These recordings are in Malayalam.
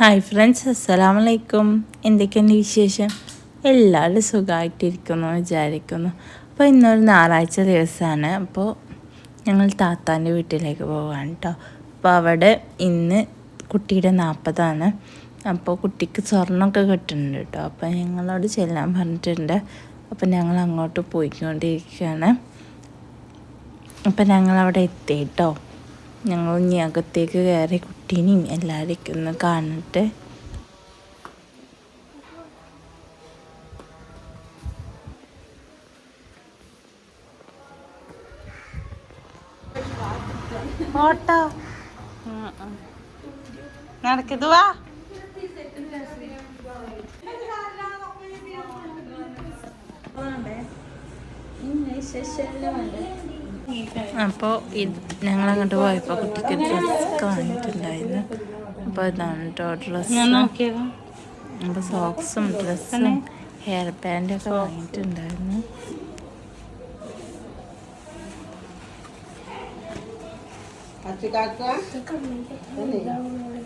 ഹായ് ഫ്രണ്ട്സ് അസ്സലാം വലൈക്കും എന്തൊക്കെയുണ്ട് വിശേഷം? എല്ലാവരും സുഖമായിട്ടിരിക്കുന്നു വിചാരിക്കുന്നു. അപ്പോൾ ഇന്നൊരു ഞായറാഴ്ച ദിവസമാണ്. അപ്പോൾ ഞങ്ങൾ താത്താന്റെ വീട്ടിലേക്ക് പോവാണ് കേട്ടോ. അപ്പോൾ അവിടെ ഇന്ന് കുട്ടിയുടെ നാൽപ്പതാണ്. അപ്പോൾ കുട്ടിക്ക് സ്വർണമൊക്കെ കിട്ടുന്നുണ്ട് കേട്ടോ. അപ്പോൾ ഞങ്ങളോട് ചെല്ലാൻ പറഞ്ഞിട്ടുണ്ട്. അപ്പോൾ ഞങ്ങൾ അങ്ങോട്ട് പോയിക്കൊണ്ടിരിക്കുകയാണ്. അപ്പം ഞങ്ങളവിടെ എത്തി കേട്ടോ. ഞങ്ങൾ ഇനി അകത്തേക്ക് കയറി കുട്ടീനെയും എല്ലാവരെയും ഒന്ന് കാണട്ടെ. ഓട്ടോ. നടക്കത് വാ. അപ്പോൾ ഇത് ഞങ്ങൾ അങ്ങോട്ട് പോയപ്പോൾ കുട്ടിക്ക് ഡ്രസ്സൊക്കെ വാങ്ങിയിട്ടുണ്ടായിരുന്നു. അപ്പോൾ ഇതാണ് കേട്ടോ ഡ്രസ്സ്. അപ്പോൾ സോക്സും ഡ്രസ്സും ഹെയർ ബാൻഡൊക്കെ വാങ്ങിയിട്ടുണ്ടായിരുന്നു.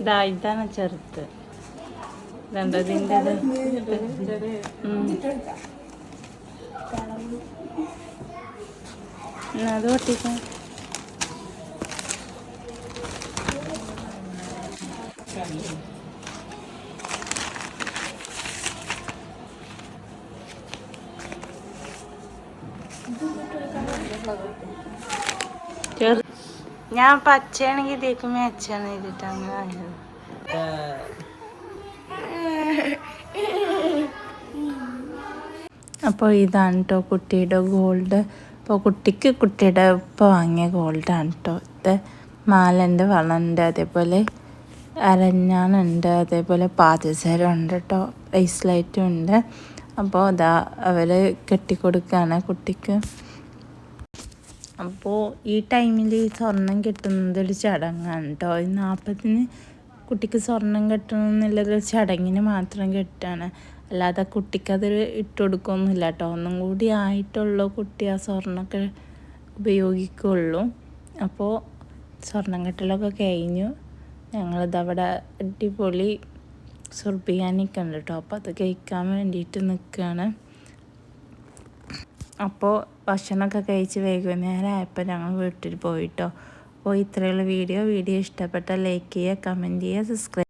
ഇതാ ഇതാണ് ചെറുത്ത് രണ്ടതിന്റെ അത് പൊട്ടിക്കാം. ഞാൻ പച്ചയാണെങ്കിൽ ഇതേക്ക് മെച്ചാണ് ചെയ്തിട്ട് അങ്ങനെ ആയത് അപ്പോൾ ഇതാണ് കേട്ടോ കുട്ടിയുടെ ഗോൾഡ് അപ്പോൾ കുട്ടിക്ക് കുട്ടിയുടെ ഇപ്പോൾ വാങ്ങിയ ഗോൾഡാണ് കേട്ടോ ഇത് മാലന്റെ വളമുണ്ട് അതേപോലെ അരഞ്ഞാണുണ്ട് അതേപോലെ പാദസരം ഉണ്ട് കേട്ടോ ലൈറ്റും ഉണ്ട്. അപ്പോൾ അതാ അവർ കെട്ടിക്കൊടുക്കുകയാണ് കുട്ടിക്ക്. അപ്പോൾ ഈ ടൈമിൽ ഈ സ്വർണം കിട്ടുന്നത് ഒരു ചടങ്ങാണ് കേട്ടോ ഈ നാൽപ്പതിന് കുട്ടിക്ക് സ്വർണം കെട്ടണം എന്നുള്ളത് ചടങ്ങിന് മാത്രം കെട്ടാണ്. അല്ലാതെ കുട്ടിക്കതൊരു ഇട്ട് കൊടുക്കുകയൊന്നുമില്ല കേട്ടോ. ഒന്നും കൂടി ആയിട്ടുള്ളൂ കുട്ടി ആ സ്വർണമൊക്കെ ഉപയോഗിക്കുള്ളൂ അപ്പോൾ സ്വർണം കെട്ടലൊക്കെ കഴിഞ്ഞു. ഞങ്ങളിതവിടെ അടിപൊളി സുർബിയാനിക്ക് ഉണ്ട് കേട്ടോ. അപ്പോൾ അത് കഴിക്കാൻ വേണ്ടിയിട്ട് നിൽക്കുകയാണ്. അപ്പോൾ ഭക്ഷണമൊക്കെ കഴിച്ച് വൈകുന്നേരം ആയപ്പോൾ ഞങ്ങൾ വീട്ടിൽ പോയിട്ടോ അപ്പോൾ ഇത്രയുള്ള വീഡിയോ. വീഡിയോ ഇഷ്ടപ്പെട്ട ലൈക്ക് ചെയ്യുക കമന്റ് ചെയ്യുക സബ്സ്ക്രൈബ്